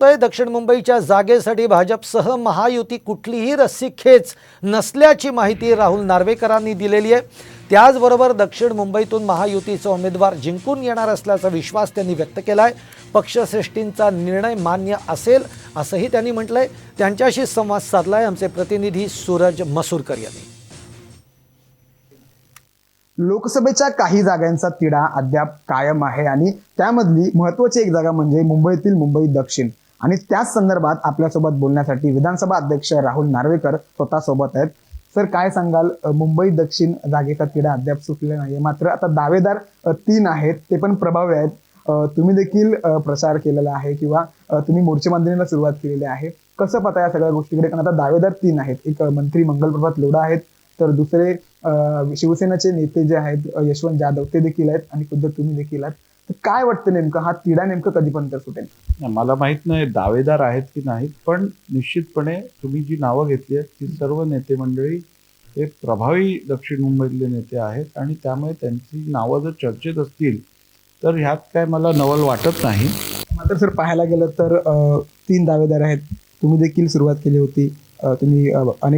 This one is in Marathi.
आहे दक्षिण मुंबईच्या जागेसाठी भाजपसह महायुती कुठलीही रस्सी खेच नसल्याची माहिती राहुल नार्वेकरांनी दिलेली आहे. त्याचबरोबर दक्षिण मुंबईतून महायुतीचा उमेदवार जिंकून येणार असल्याचा विश्वास त्यांनी व्यक्त केला आहे पक्षश्रेष्ठींचा निर्णय मान्य असेल असंही त्यांनी म्हटलंय. त्यांच्याशी संवाद साधलाय आमचे प्रतिनिधी सूरज मसूरकर यांनी. लोकसभेच्या काही जागांचा तिढा अद्याप कायम आहे आणि त्यामधली महत्वाची एक जागा म्हणजे मुंबईतील मुंबई दक्षिण. आणि त्याच संदर्भात आपल्यासोबत बोलण्यासाठी विधानसभा अध्यक्ष राहुल नार्वेकर स्वतः सोबत आहेत. सर काय सांगाल? मुंबई दक्षिण जागेचा तिढा अद्याप सुटलेला नाहीये. मात्र आता दावेदार तीन आहेत. ते पण प्रभावी आहेत. तुम्ही देखील प्रसार केलेला आहे किंवा तुम्ही मोर्चे बांधणीला सुरुवात केलेली आहे. कसं पता या सगळ्या गोष्टीकडे? कारण आता दावेदार तीन आहेत. एक मंत्री मंगलप्रभात लोढा आहेत. तर दुसरे शिवसेनेचे नेते जे आहेत यशवंत जाधव ते देखील आहेत आणि खुद्द तुम्ही देखील आहात. काय वाटतं नेमकं? हा तिढा नेमकं कधीपर्यंत सुटेल? मला माहीत नाही दावेदार आहेत की नाहीत पण निश्चितपणे तुम्ही जी नावं घेतली आहेत ती सर्व नेते मंडळी हे प्रभावी दक्षिण मुंबईतले नेते आहेत आणि त्यामुळे त्यांची नावं जर चर्चेत असतील तर ह्यात काय मला नवल वाटत नाही. मात्र सर पाहायला गेलं तर तीन दावेदार आहेत. तुम्ही देखील सुरुवात केली होती. तुम्ही अनेक